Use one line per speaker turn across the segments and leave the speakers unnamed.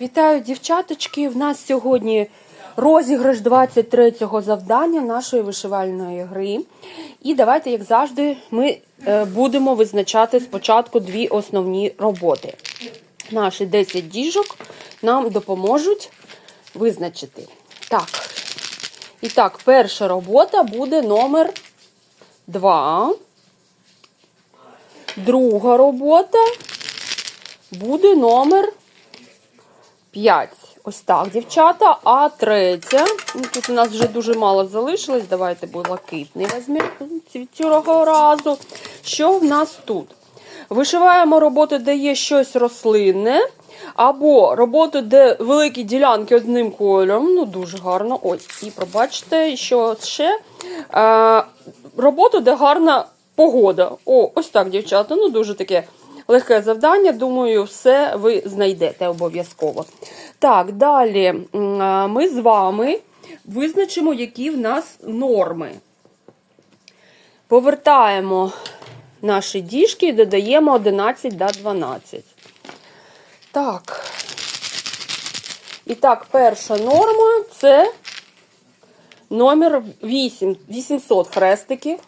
Вітаю, дівчаточки! В нас сьогодні розіграш 23-го завдання нашої вишивальної гри. І давайте, як завжди, ми е, будемо визначати спочатку дві основні роботи. Наші 10 діжок нам допоможуть визначити. Так. І так, перша робота буде номер 2. Друга робота буде номер 5. Ось так, дівчата. А третя. ну, Тут у нас вже дуже мало залишилось. Давайте блакитний ці- цього разу. Що в нас тут? Вишиваємо роботи, де є щось рослинне. Або роботи, де великі ділянки одним кольором. Ну, дуже гарно. Ось, і пробачте, що ще. Е, роботу, де гарна погода. О, ось так, дівчата. Ну, дуже таке легке завдання. Думаю, все ви знайдете обов'язково. Так, далі ми з вами визначимо, які в нас норми. Повертаємо наші діжки і додаємо 11 до 12. Так. І так, перша норма це номер 8, 800 хрестиків.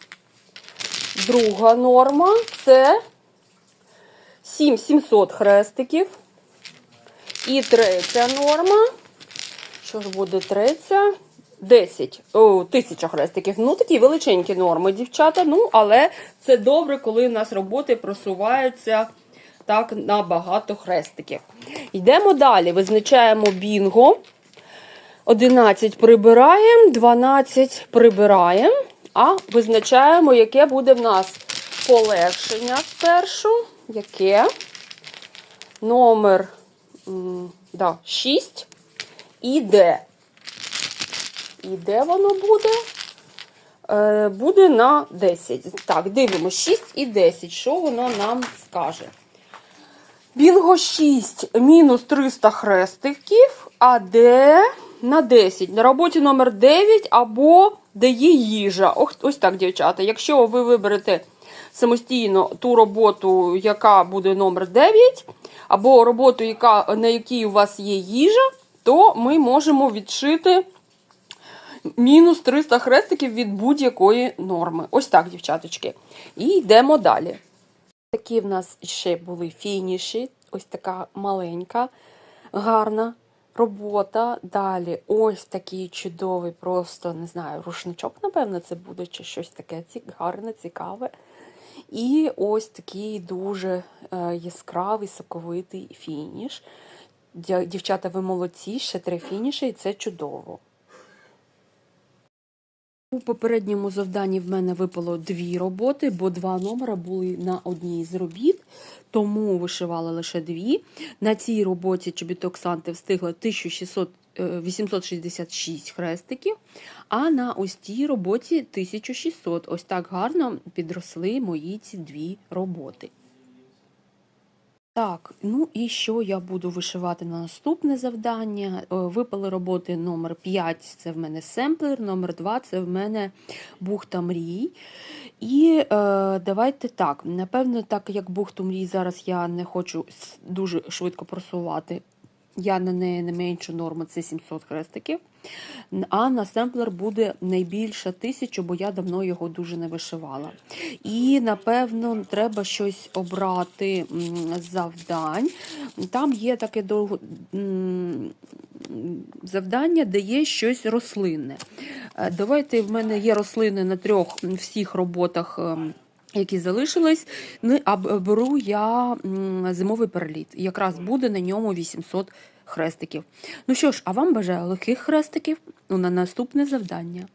Друга норма це 7700 хрестиків. І третя норма. Що ж буде третя? 10. О, 1000 хрестиків. Ну, такі величенькі норми, дівчата. Ну, але це добре, коли у нас роботи просуваються так на багато хрестиків. Йдемо далі. Визначаємо бінго. 11 прибираємо, 12 прибираємо, а визначаємо, яке буде в нас полегшення спершу. Яке? Номер да, 6 і де. І де воно буде? Е, буде на 10. Так, дивимося 6 і 10. Що воно нам скаже? Бінго 6 мінус 300 хрестиків, а де на 10. На роботі номер 9 або де є їжа. Ось так, дівчата. Якщо ви виберете самостійно ту роботу, яка буде номер 9, або роботу, яка, на якій у вас є їжа, то ми можемо відшити мінус 300 хрестиків від будь-якої норми. Ось так, дівчаточки. І йдемо далі. Такі в нас ще були фініші. Ось така маленька, гарна робота. Далі ось такий чудовий, просто не знаю, рушничок, напевно, це буде, чи щось таке гарне, цікаве. І ось такий дуже е, яскравий, соковитий фініш. Дівчата, ви молодці, ще три фініші, і це чудово. У попередньому завданні в мене випало дві роботи, бо два номери були на одній з робіт, тому вишивала лише дві. На цій роботі чобіток Санти встигла 1600, е, 866 хрестиків, а на ось цій роботі 1600. Ось так гарно підросли мої ці дві роботи. Так, ну і що я буду вишивати на наступне завдання? Е, Випали роботи номер 5 це в мене семплер, номер 2 це в мене бухта мрій. І е, давайте так. Напевно, так як бухту мрій зараз я не хочу дуже швидко просувати. Я на неї не меншу норму, це 700 хрестиків. А на семплер буде найбільше тисячу, бо я давно його дуже не вишивала. І, напевно, треба щось обрати з завдань. Там є таке довго завдання, де є щось рослинне. Е, Давайте в мене є рослини на трьох всіх роботах. Які залишились, ну, а беру я зимовий переліт. Якраз буде на ньому 800 хрестиків. Ну що ж, а вам бажаю легких хрестиків ну, на наступне завдання.